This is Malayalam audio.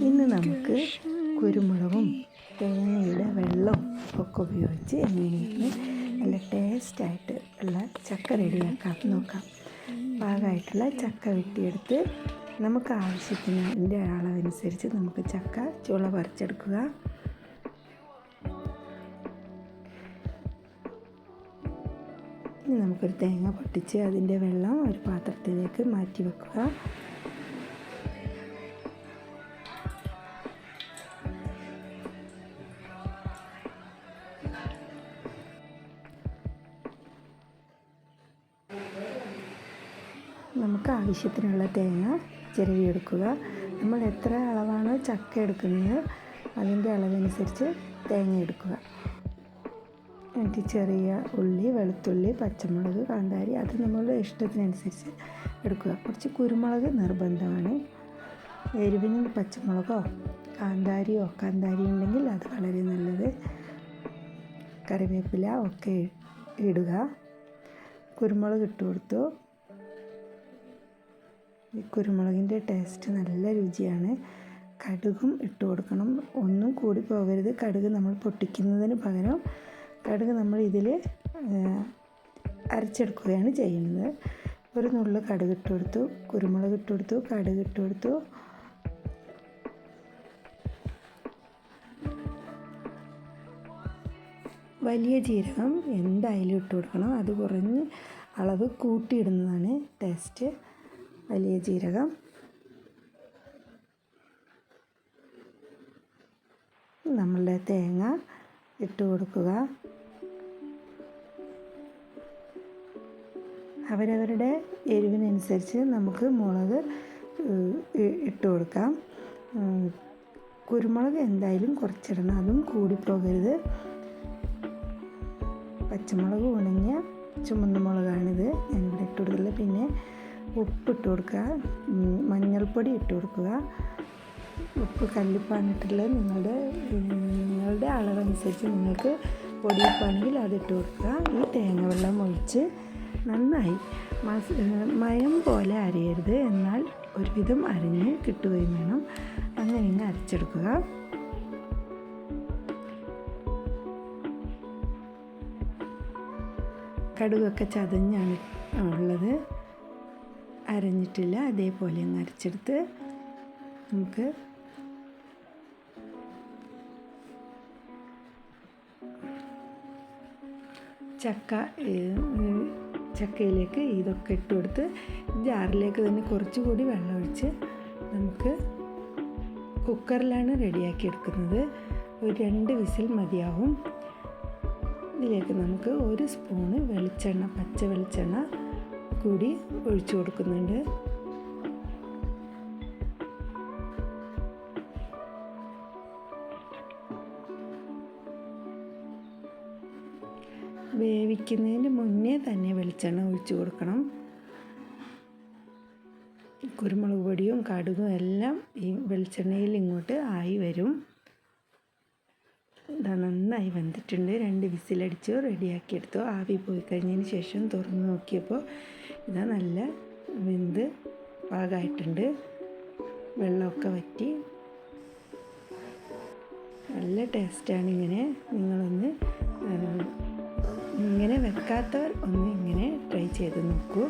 ഇന്ന് നമുക്ക് കുരുമുളകും തേങ്ങയുടെ വെള്ളവും ഒക്കെ ഉപയോഗിച്ച് എങ്ങനെയാണ് നല്ല ടേസ്റ്റായിട്ട് ഉള്ള ചക്ക റെഡിയാക്കാം. നോക്കാം. പാകമായിട്ടുള്ള ചക്ക വെട്ടിയെടുത്ത് നമുക്ക് ആവശ്യത്തിന് അതിന്റെ അളവനുസരിച്ച് നമുക്ക് ചക്ക ചുള പറിച്ചെടുക്കുക. ഇനി നമുക്കൊരു തേങ്ങ പൊട്ടിച്ച് അതിന്റെ വെള്ളം ഒരു പാത്രത്തിലേക്ക് മാറ്റി വെക്കുക. നമുക്ക് ആവശ്യത്തിനുള്ള തേങ്ങ ചിരവിയെടുക്കുക. നമ്മൾ എത്ര അളവാണ് ചക്ക എടുക്കുന്നത്? അതിന്റെ അളവനുസരിച്ച് തേങ്ങ എടുക്കുക. എന്നിട്ട് ചെറിയ ഉള്ളി വെളുത്തുള്ളി പച്ചമുളക് കാന്താരി അത് നമ്മളുടെ ഇഷ്ടത്തിനനുസരിച്ച് എടുക്കുക. കുറച്ച് കുരുമുളക് നിർബന്ധമാണ്. എരിവിന് പച്ചമുളകോ കാന്താരിയോ കാന്താരി ഉണ്ടെങ്കിൽ അത് വളരെ നല്ലത്. കറിവേപ്പില ഒക്കെ ഇടുക. കുരുമുളക് ഇട്ട് കൊടുത്തു ഈ കുരുമുളകിന്റെ ടേസ്റ്റ് നല്ല രുചിയാണ്. കടുകും ഇട്ട് കൊടുക്കണം. ഒന്നും കൂടി പോകരുത്. കടുക് നമ്മൾ പൊട്ടിക്കുന്നതിന് പകരം കടുക് നമ്മൾ ഇതിൽ അരച്ചെടുക്കുകയാണ് ചെയ്യുന്നത്. ഒരു നുള്ളു കടുക് ഇട്ട് കൊടുത്തു. കുരുമുളക് ഇട്ട് കൊടുത്തു. കടുക് ഇട്ട് കൊടുത്തു. വലിയ ജീരകം എന്തായാലും ഇട്ട് കൊടുക്കണം. അത് കുറഞ്ഞ് അളവ് കൂട്ടിയിടുന്നതാണ് ടേസ്റ്റ്. വലിയ ജീരകം. നമ്മളുടെ തേങ്ങ ഇട്ട് കൊടുക്കുക. അവരവരുടെ എരിവിനനുസരിച്ച് നമുക്ക് മുളക് ഇട്ട് കൊടുക്കാം. കുരുമുളക് എന്തായാലും കുറച്ചിടണം. അതും കൂടിപ്പോകരുത് പച്ചമുളക് ഉണങ്ങിയ ചുമന്ന മുളകാണിത്. ഞാനിവിടെ ഇട്ട് കൊടുക്കുന്നത് പിന്നെ ഉപ്പിട്ട് കൊടുക്കുക. മഞ്ഞൾപ്പൊടി ഇട്ട് കൊടുക്കുക. ഉപ്പ് കല്ലിപ്പാനിട്ടുള്ള നിങ്ങളുടെ നിങ്ങളുടെ അളവനുസരിച്ച് നിങ്ങൾക്ക് പൊടിയുപ്പാണെങ്കിൽ അതിട്ട് കൊടുക്കുക. ഈ തേങ്ങ വെള്ളം ഒഴിച്ച് നന്നായി മസ് മയം പോലെ അരിയരുത്. എന്നാൽ ഒരുവിധം അരിഞ്ഞ് കിട്ടുകയും വേണം. അങ്ങനെ ഇങ്ങനെ അരച്ചെടുക്കുക. കടുകൊക്കെ ചതഞ്ഞാണ് ഉള്ളത്. അരഞ്ഞിട്ടില്ല. അതേപോലെ ഒന്ന് അരച്ചെടുത്ത് നമുക്ക് ചക്ക ചക്കയിലേക്ക് ഇതൊക്കെ ഇട്ട് കൊടുത്ത് ജാറിലേക്ക് തന്നെ കുറച്ചുകൂടി വെള്ളം ഒഴിച്ച് നമുക്ക് കുക്കറിലാണ് റെഡിയാക്കി എടുക്കുന്നത്. ഒരു രണ്ട് വിസിൽ മതിയാവും. ഇതിലേക്ക് നമുക്ക് ഒരു സ്പൂണ് വെളിച്ചെണ്ണ പച്ച വെളിച്ചെണ്ണ കൂടി ഒഴിച്ചു കൊടുക്കുന്നുണ്ട്. വേവിക്കുന്നതിന് മുന്നേ തന്നെ വെളിച്ചെണ്ണ ഒഴിച്ചു കൊടുക്കണം. കുരുമുളക് പൊടിയും കടുകും എല്ലാം ഈ വെളിച്ചെണ്ണയിൽ ഇങ്ങോട്ട് ആയി വരും. ഇതാ നന്നായി വെന്തിട്ടുണ്ട് രണ്ട് വിസിലടിച്ചു റെഡിയാക്കിയെടുത്തു. ആവി പോയി കഴിഞ്ഞതിന് ശേഷം തുറന്ന് നോക്കിയപ്പോൾ ഇതാ നല്ല വെന്ത് പാകമായിട്ടുണ്ട്. വെള്ളമൊക്കെ വറ്റി. നല്ല ടേസ്റ്റാണ് ഇങ്ങനെ. നിങ്ങളൊന്ന് ഇങ്ങനെ വെക്കാത്തവർ ഒന്ന് ഇങ്ങനെ ട്രൈ ചെയ്ത് നോക്കൂ.